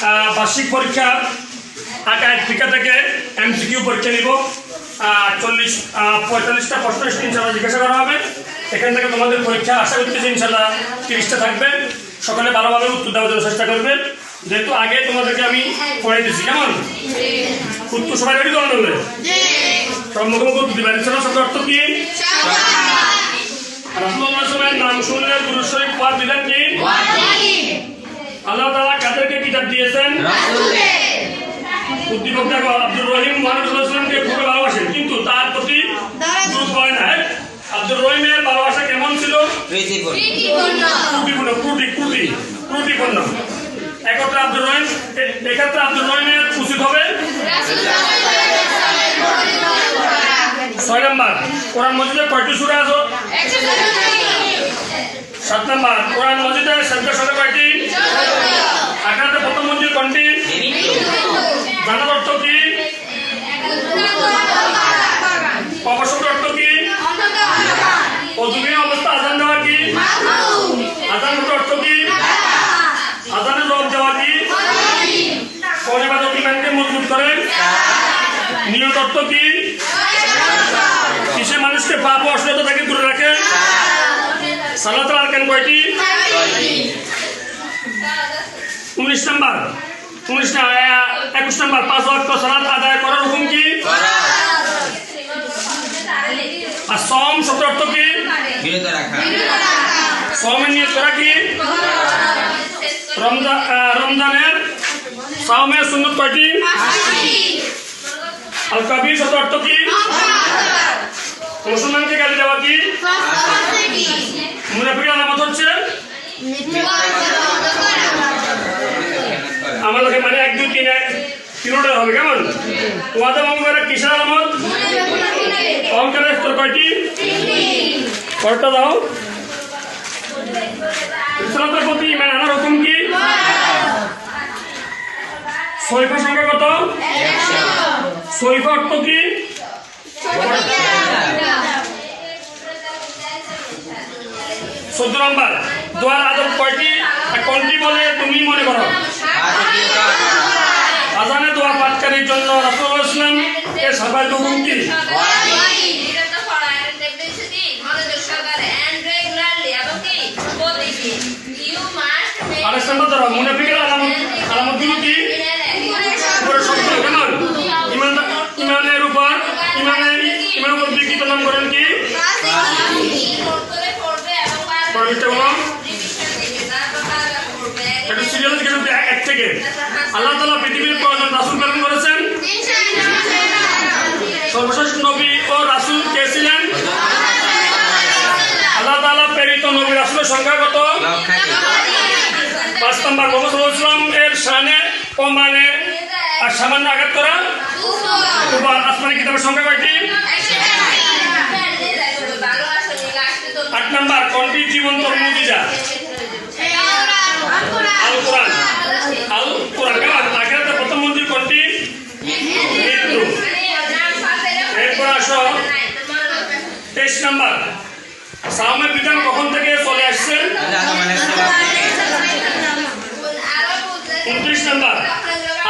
আহ, বার্ষিক পরীক্ষা আকায় টিকা থেকে এমসিকিউ পরীক্ষা নিব। চল্লিশ পঁয়তাল্লিশটা প্রশ্ন ইনশাল্লাহ জিজ্ঞাসা করা হবে। এখান থেকে তোমাদের পরীক্ষা আশা করতেছি ইনশাল্লাহ তিরিশটা থাকবে। সকালে ভালোভাবে উত্তর দেওয়ার জন্য চেষ্টা করবেন যেহেতু আগে তোমাদেরকে আমি পড়াই দিচ্ছি কেমন? উত্তর সবাই রেডি তোমার বলবে সব মুখোমুখি উত্তর দিবে। এছাড়া সব অর্থ কি? নাম শুনলে গুরু শরীফ পাঠ দিলেন কি? আল্লাহ তাআলা কাদেরকে কিতাব দিয়েছেন? উদ্দীপক দেখো আব্দুর রহিম মোহাম্মদ সাল্লামকে খুবই ভালোবাসেন কিন্তু তার প্রতি হয় না। হ্যাঁ? আব্দুর রহিমের ভালোবাসা কেমন ছিল? ত্রুটিপূর্ণ ত্রুটি ত্রুটি ত্রুটিপূর্ণ একত্রে আব্দুর রহিম এক্ষেত্রে আব্দুর রহিমের উচিত হবে। ছয় নম্বর কোরআন মসজিদে কয়টি সুরা আছে? সাত নম্বর, কোরআন মসজিদে সেদ্ধ সাথে কয়টি? আকাতে প্রথম মঞ্জিল কোনটি? জানার অর্থ কি? অবসর অর্থ কি? অজুবীয় অবস্থা আজান দেওয়া কি? আজান অর্থ কি? আজানের রব দেওয়া কি? পরিবাদ ইমানকে মজবুত করে নিয়ত অর্থ কি? কিসে মানুষকে পাপ ও থেকে দূরে রাখে সালাতের আরকান কয়টি উনিশ নাম্বার উনিশ না আহ, একুশ নাম্বার পাঁচ ওয়াক্ত সালাত আদায় করার হুকুম কি আর সম শব্দ অর্থ কি বিরত রাখা সমের নিয়ত করা কি রমজান আহ, রমজানের সাওমের সুন্নত কয়টি আল কাবির শব্দ অর্থ কি মুসলমানকে গালি দেওয়া কি? মুনাফিকের আলামত হচ্ছে আমাদেরকে মানে এক, দুই, তিন, এক তিনটা হবে, কেমন? ওয়াদা অঙ্কের কিসের আলামত? অঙ্কের স্তর কয়টি? কয়টা দাও? ইসলামের প্রতি ইমান আনার হুকুম কি? সৈফা সংখ্যা কত? সৈফা অর্থ কি? চোদ্দ নম্বর, দোয়ার আদব কয়টি? কোনটি বলে তুমি মনে করো? আজানে দোয়া পাঠকারীর জন্য রাসুল ইসলাম এর সাফাই হুকুম কি? আরেক নম্বর ধরো মুনাফিকের আলামত আলামতগুলো কি? উপরে শব্দ কেমন? ইমান ইমানের উপর, ইমানের উপর বিকৃত নাম করেন কি পৃথিবীর করেছেন? নবী ও প্রেরিত নবী এর মানে আর সামান্য আঘাত করা সংখ্যা কয়টি আট নম্বর কোনটি জীবন্ত মুজিজা আল কোরআন আল কোরআন কেমন আখেরাতে প্রথম মন্দির কোনটি মৃত্যু এরপর আসো তেইশ নম্বর। সালামের বিধান কখন থেকে চলে আসছে? উনত্রিশ নম্বর।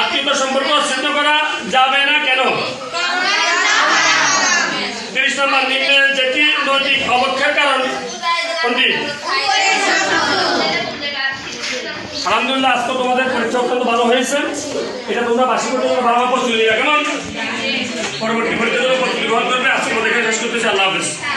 আত্মীয়তা সম্পর্ক সিদ্ধ করা যাবে না কেন? তিরিশ নম্বর, নিম্নে যেটি নৈতিক অবক্ষের কারণ আলহামদুলিল্লাহ, আজকে তোমাদের পরীক্ষা অত্যন্ত ভালো হয়েছে। এটা তোমরা বাসি করতে ভালোভাবে প্রস্তুতি পরবর্তী পরীক্ষা জন্য গ্রহণ করবে আজকে